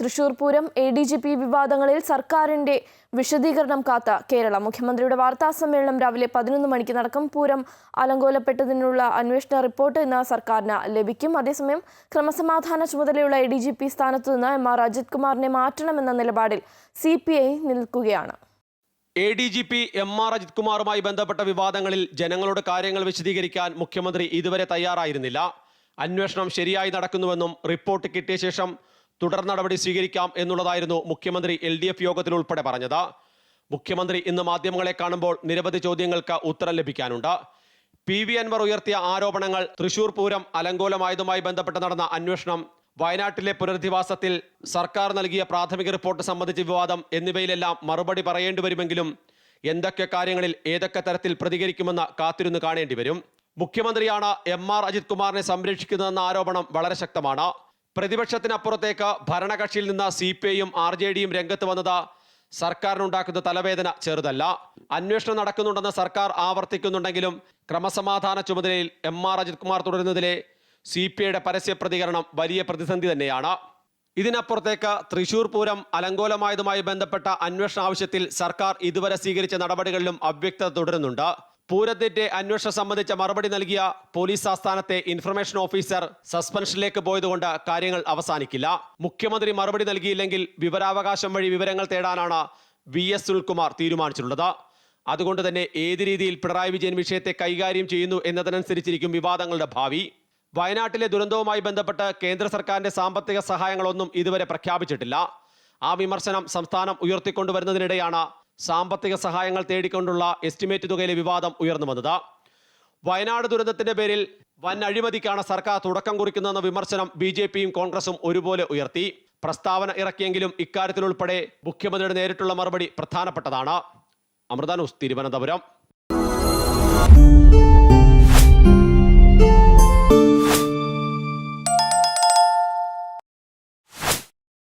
Thrissur Pooram A D G P വിവാദങ്ങളിൽ സർക്കാരിന്റെ വിശദീകരണം കാത്ത കേരളം. മുഖ്യമന്ത്രിയുടെ വാർത്താ സമ്മേളനം രാവിലെ പതിനൊന്ന് മണിക്ക് നടക്കും. പൂരം അലങ്കോലപ്പെട്ടതിനുള്ള അന്വേഷണ റിപ്പോർട്ട് ഇന്ന് സർക്കാരിന് ലഭിക്കും. അതേസമയം ക്രമസമാധാന ചുമതലയുള്ള എ ഡി ജി പി സ്ഥാനത്തു നിന്ന് എം ആർ അജിത് കുമാറിനെ മാറ്റണമെന്ന നിലപാടിൽ സി പി ഐ നിൽക്കുകയാണ്. A D G P M R Ajith കുമാറുമായി ബന്ധപ്പെട്ട വിവാദങ്ങളിൽ ജനങ്ങളുടെ കാര്യങ്ങൾ വിശദീകരിക്കാൻ മുഖ്യമന്ത്രി ഇതുവരെ തയ്യാറായിരുന്നില്ല. അന്വേഷണം ശരിയായി നടക്കുന്നുവെന്നും റിപ്പോർട്ട് കിട്ടിയ ശേഷം തുടർ നടപടി സ്വീകരിക്കാം എന്നുള്ളതായിരുന്നു മുഖ്യമന്ത്രി എൽ ഡി എഫ് യോഗത്തിൽ ഉൾപ്പെടെ പറഞ്ഞത്. മുഖ്യമന്ത്രി ഇന്ന് മാധ്യമങ്ങളെ കാണുമ്പോൾ നിരവധി ചോദ്യങ്ങൾക്ക് ഉത്തരം ലഭിക്കാനുണ്ട്. പി വി അൻവർ ഉയർത്തിയ ആരോപണങ്ങൾ തൃശൂർ പൂരം അലങ്കോലമായതുമായി ബന്ധപ്പെട്ട് നടന്ന അന്വേഷണം വയനാട്ടിലെ പുനരധിവാസത്തിൽ സർക്കാർ നൽകിയ പ്രാഥമിക റിപ്പോർട്ട് സംബന്ധിച്ച വിവാദം എന്നിവയിലെല്ലാം മറുപടി പറയേണ്ടി വരുമെങ്കിലും എന്തൊക്കെ കാര്യങ്ങളിൽ ഏതൊക്കെ തരത്തിൽ പ്രതികരിക്കുമെന്ന് കാത്തിരുന്ന് കാണേണ്ടി വരും. മുഖ്യമന്ത്രിയാണ് എം ആർ അജിത് കുമാറിനെ സംരക്ഷിക്കുന്നതെന്ന ആരോപണം വളരെ ശക്തമാണ്. പ്രതിപക്ഷത്തിനപ്പുറത്തേക്ക് ഭരണകക്ഷിയിൽ നിന്ന് സി പി ഐയും ആർ ജെ ഡിയും രംഗത്ത് വന്നത് സർക്കാരിനുണ്ടാക്കുന്ന തലവേദന ചെറുതല്ല. അന്വേഷണം നടക്കുന്നുണ്ടെന്ന് സർക്കാർ ആവർത്തിക്കുന്നുണ്ടെങ്കിലും ക്രമസമാധാന ചുമതലയിൽ എം ആർ അജിത് കുമാർ തുടരുന്നതിലെ സി പി ഐയുടെ പരസ്യ പ്രതികരണം വലിയ പ്രതിസന്ധി തന്നെയാണ്. ഇതിനപ്പുറത്തേക്ക് തൃശൂർ പൂരം അലങ്കോലമായതുമായി ബന്ധപ്പെട്ട അന്വേഷണ ആവശ്യത്തിൽ സർക്കാർ ഇതുവരെ സ്വീകരിച്ച നടപടികളിലും അവ്യക്തത തുടരുന്നുണ്ട്. പൂരത്തിന്റെ അന്വേഷണം സംബന്ധിച്ച മറുപടി നൽകിയ പോലീസ് ആസ്ഥാനത്തെ ഇൻഫർമേഷൻ ഓഫീസർ സസ്പെൻഷനിലേക്ക് പോയതുകൊണ്ട് കാര്യങ്ങൾ അവസാനിക്കില്ല. മുഖ്യമന്ത്രി മറുപടി നൽകിയില്ലെങ്കിൽ വിവരാവകാശം വഴി വിവരങ്ങൾ തേടാനാണ് വി എസ് സുനിൽകുമാർ തീരുമാനിച്ചിട്ടുള്ളത്. അതുകൊണ്ട് തന്നെ ഏത് രീതിയിൽ പിണറായി വിജയൻ വിഷയത്തെ കൈകാര്യം ചെയ്യുന്നു എന്നതിനനുസരിച്ചിരിക്കും വിവാദങ്ങളുടെ ഭാവി. വയനാട്ടിലെ ദുരന്തവുമായി ബന്ധപ്പെട്ട് കേന്ദ്ര സർക്കാരിന്റെ സാമ്പത്തിക സഹായങ്ങളൊന്നും ഇതുവരെ പ്രഖ്യാപിച്ചിട്ടില്ല. ആ വിമർശനം സംസ്ഥാനം ഉയർത്തിക്കൊണ്ടുവരുന്നതിനിടെയാണ് സാമ്പത്തിക സഹായങ്ങൾ തേടിക്കൊണ്ടുള്ള എസ്റ്റിമേറ്റ് തുകയിലെ വിവാദം ഉയർന്നു വന്നത്. വയനാട് ദുരന്തത്തിന്റെ പേരിൽ വൻ അഴിമതിക്കാണ് സർക്കാർ തുടക്കം കുറിക്കുന്നതെന്ന വിമർശനം ബി ജെ പിയും കോൺഗ്രസും ഒരുപോലെ ഉയർത്തി. പ്രസ്താവന ഇറക്കിയെങ്കിലും ഇക്കാര്യത്തിലുൾപ്പെടെ മുഖ്യമന്ത്രിയുടെ നേരിട്ടുള്ള മറുപടി പ്രധാനപ്പെട്ടതാണ്. അമൃത ന്യൂസ് തിരുവനന്തപുരം.